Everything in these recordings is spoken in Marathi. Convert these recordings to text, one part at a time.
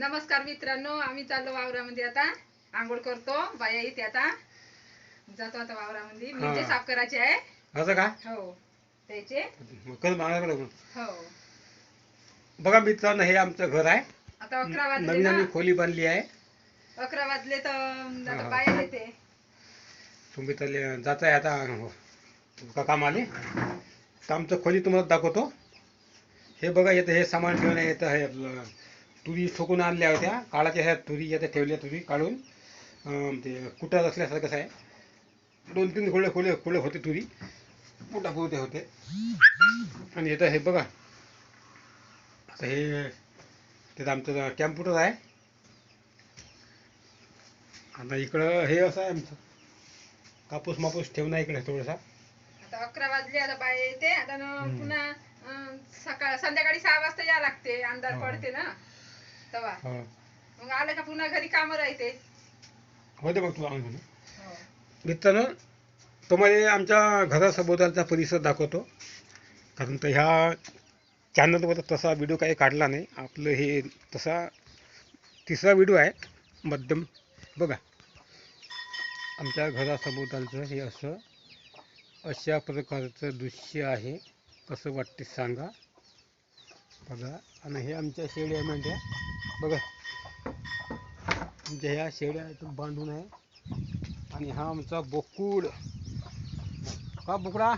नमस्कार मित्रांनो आम्ही चाललो वावरामध्ये आता. आंघोळ करतो बाया येते आता. जातो आता वावरामध्ये. मिरची हा. साफ करायची आहे. असं का? हो त्याचे. मग कर माझ्याकडे बघ. हो. बघा मित्रांनो हे आमचं घर आहे. आता अकरा वाजले नवीन ना. आम्ही खोली बांधली आहे. अकरा वाजले तर आता. बाया येते. तुम्ही तर जात आहे आता का कामाले? तर आमचं खोली तुम्हाला दाखवतो. हे बघा येतं हे सामान ठेवणं येतं हे आपलं तुरी ठोकून आणल्या होत्या. काळाच्या ह्या तुरी येत्या ठेवल्या तुरी काढून. ते कुटार असल्यासारखं कसं आहे. दोन तीन खोले खोले खोले होते तुरी. मोठा होते होते. आणि येतं हे बघा. आता हे तिथं आमचं कॅम्प्युटर आहे. आता इकडं हे असं आहे आमचं. कापूस मापूस ठेवणं इकडे थोडासा. आता अकरा वाजले आता बाया येते. आता. पुन्हा सकाळ संध्याकाळी सहा वाजता या लागते. अंधार हा. पडते ना. तेव्हा हो. मग आलं का पुन्हा घरी कामं राहते होते मग तुला आणून हो. मित्रांनो तुम्हाला आमच्या घरासभोवतालचा परिसर दाखवतो. कारण तर ह्या चॅनलवर तसा व्हिडिओ काही काढला नाही. आपलं हे तसा तिसरा व्हिडिओ आहे. मध्यम. बघा. आमच्या घरासभोवतालचं हे असं अशा प्रकारचं दृश्य आहे. कसं वाटते सांगा. बघा. आणि हे आमच्या शेळ्या मेंढ्या बघा. आमच्या ह्या शेड्या इथून बांधून आहे. आणि हा आमचा बोकूड. का बोकडा?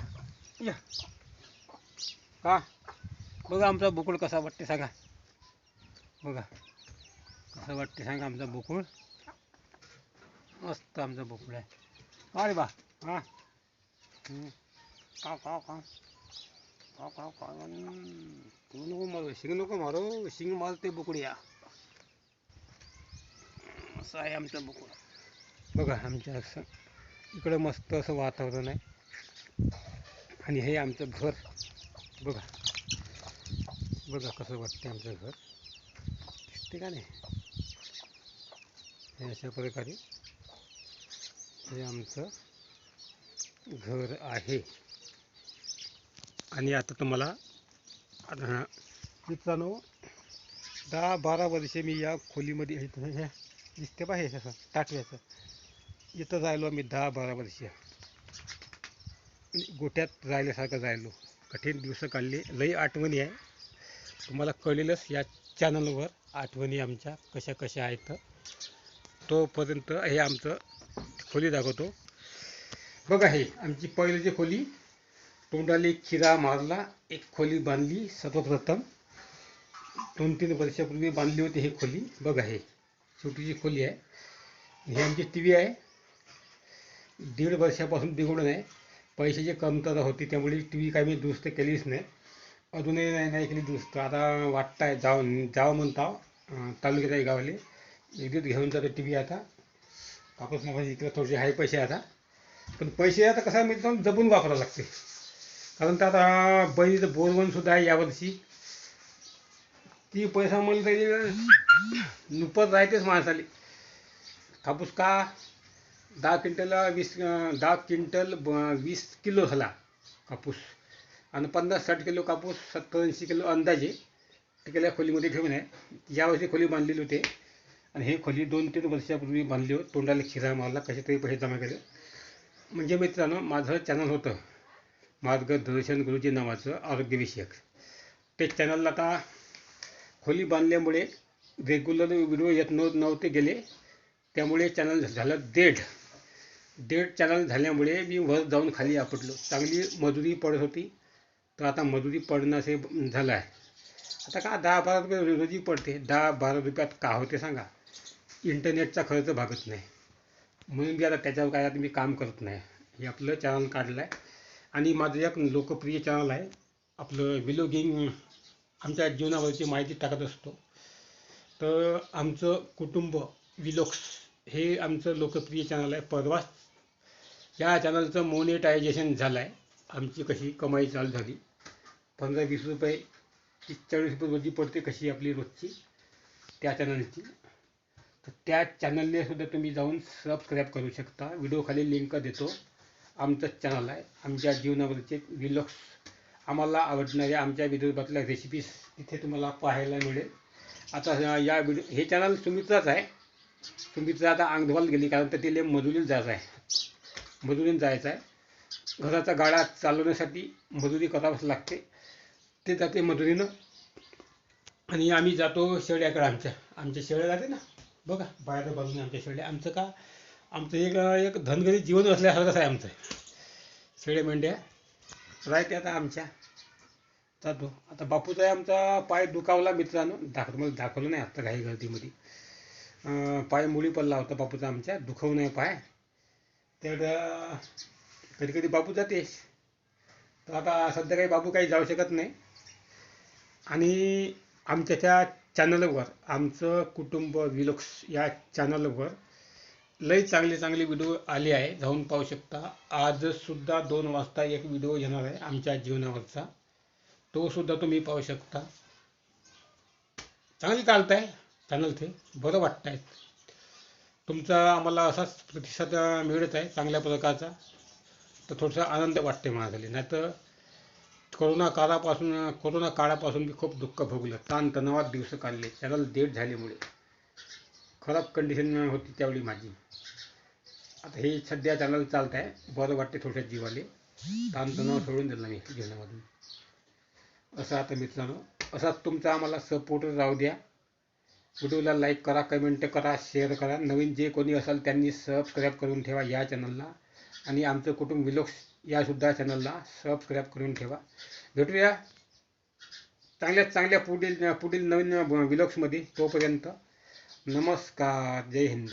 या. का? बघा आमचा बोकुड कसा वाटते सांगा. बघा. कसं वाटते सांगा आमचा बोकूळ मस्त आमचा बोकुड आहे. अरे बा. हा. का का का का का का तू नको मारू. शिंग नको मारू. शिंग मारते बोकड्या असं आहे आमचं बोकुड बघा आमच्या असं इकडं मस्त असं वातावरण आहे. आणि हे आमचं घर. बघा. बघा कसं वाटते आमचं घर. दिसते का नाही? हे अशा प्रकारे हे आमचं घर आहे. आणि आता तुम्हाला मित्रांनो दहा बारा वर्षे मी या खोलीमध्ये दिसते पा हे असं टाकव्याचं इथं जायलो आम्ही दहा बारा वर्ष. गोट्यात राहिल्यासारखं राहिलो कठीण दिवस काढले. लई आठवणी आहे. तुम्हाला कळलेलंच या चॅनलवर आठवणी आमच्या कशा कशा आहेत. तोपर्यंत हे आमचं खोली दाखवतो. बघा हे आमची पहिल्याची खोली तोंडाली खिरा मारला एक खोली बांधली सर्वप्रथम. दोन तीन वर्षापूर्वी बांधली होती ही खोली. बघा हे. छोटीची खोली आहे. ही आमची टी व्ही आहे. दीड वर्षापासून बिघडून आहे. पैशाची कमतरता होती त्यामुळे टी व्ही काही मी दुरुस्त केलीच नाही. अजूनही नाही नाही केली दुरुस्त. आता वाटत आहे जावं जावं म्हणता तालुक्यात आहे गावाले. एक दिवस घेऊन जातो टी व्ही आता. कापूस मग इकडे थोडेसे आहे पैसे आता. पण पैसे आता कसं मी जपून वापरावं लागते. कारण तर आता बहिणीचं बोरवण सुद्धा आहे यावर्षी. ती पैसा मला तरी नुपत राहतेच माणसाली. कापूस का? दहा क्विंटलला वीस दहा क्विंटल ब- वीस किलो झाला कापूस. आणि पन्नास साठ किलो कापूस सत्तर ऐंशी किलो अंदाजे तिकडल्या खोलीमध्ये ठेवून आहे. यावर्षी खोली बांधलेली होती आणि हे खोली दोन तीन वर्षापूर्वी बांधली होती तोंडाला खिरा मारला कसे तरी पैसे जमा केले. म्हणजे मित्रांनो माझं चॅनल होतं. मार्गदर्शन गुरुजी नावाचं आरोग्यविषयक. ते चॅनलला आता खोली बांधल्यामुळे रेग्युलर व्हिडिओ येत नव्ह नव्हते गेले. त्यामुळे चॅनल झालं डेड डेड चॅनल झाल्यामुळे मी वर जाऊन खाली आपटलो. चांगली मजुरी पडत होती. तर आता मजुरी पडणं असे झालं आहे. आता का दहा बारा रुपये रोजी पडते? दहा बारा रुपयात का होते सांगा? इंटरनेटचा खर्च भागत नाही. म्हणून मी आता त्याच्यावर काय आता मी काम करत नाही. हे आपलं चॅनल काढलं आहे आणि माझं एक लोकप्रिय चॅनल आहे. आपलं विलोगिंग आमच्या जीवनावरची माहिती टाकत असतो. तर आमचं कुटुंब विलोक्स हे आमचं लोकप्रिय चॅनल आहे परवाच. या चॅनलचं मोनेटायझेशन झालं आहे आमची कशी कमाई चालू झाली. पंधरा वीस रुपये तीस चाळीस रुपये रोजी पडते कशी आपली रोजची त्या चॅनलची तर त्या चॅनलने सुद्धा तुम्ही जाऊन सबस्क्राईब करू शकता. व्हिडिओ खाली लिंक देतो. आमचं चॅनल आहे. आमच्या जीवनावरचे विलॉग्स आम्हाला आवडणाऱ्या आमच्या विदर्भातल्या रेसिपीज तिथे तुम्हाला पाहायला मिळेल. आता या व्हिडिओ हे चॅनल सुमित्राच आहे. सुमित्रा आता अंगधवाल गेली कारण तर तिला मजुरीला जायचं आहे. मजुरीने जायचं आहे. घराचा गाडा चालवण्यासाठी मजुरी करावंच लागते. ते जाते मजुरीनं. आणि आम्ही जातो शेळ्याकडे आमच्या. आमच्या शेळ्या जाते ना? बघा बाहेर बाजूने आमच्या शेळ्या. आमचं का? आमचं एक एक धनगरी जीवन असल्यासारखंच आहे आमचं. शेळ्या मेंढ्या. राहते आता आमच्या जातो आता बापूचा आमचा पाय दुखावला मित्रांनो. दाखव मला दाखवलं नाही आत्ता घाई गर्दीमध्ये पाय मुळी पडला होता बापूचा आमच्या. दुखवू नाही पाय. तर कधी कधी बापू जातेस तर आता सध्या काही बापू काही जाऊ शकत नाही. आणि आमच्या त्या चॅनलवर आमचं कुटुंब विलोक्स या चॅनलवर लई चांगले चांगले व्हिडिओ आले आहे. जाऊन पाहू शकता. आजसुद्धा दोन वाजता एक व्हिडिओ येणार आहे आमच्या जीवनावरचा. तो सुद्धा तुम्ही पाहू शकता. चांगली चालत आहे चॅनल ते बरं वाटत आहे तुमचा आम्हाला असाच प्रतिसाद मिळत आहे चांगल्या प्रकारचा. तर थोडासा आनंद वाटते माझ्यासाठी नाही तर कोरोना काळापासून कोरोना काळापासून मी खूप दुःख भोगलं. ताणतणावात दिवस काढले. चॅनल डेट झाल्यामुळे. खराब कंडिशन होती त्यावेळी माझी. आता हे सध्या चॅनल चालत आहे बरं वाटते थोड्या जीवाले. ताणतणाव सोडून दिला मी जीवनामधून. असं आता मित्रांनो असाच तुमचा आम्हाला सपोर्ट राहू द्या. व्हिडिओला लाईक करा कमेंट करा शेअर करा. नवीन जे कोणी असाल त्यांनी सबस्क्राईब करून ठेवा या चॅनलला आणि आमचं कुटुंब विलोक्स यासुद्धा चॅनलला सबस्क्राईब करून ठेवा. भेटूया चांगल्या चांगल्या पुढील पुढील नवीन विलोक्समध्ये तोपर्यंत. नमस्कार. जय हिंद.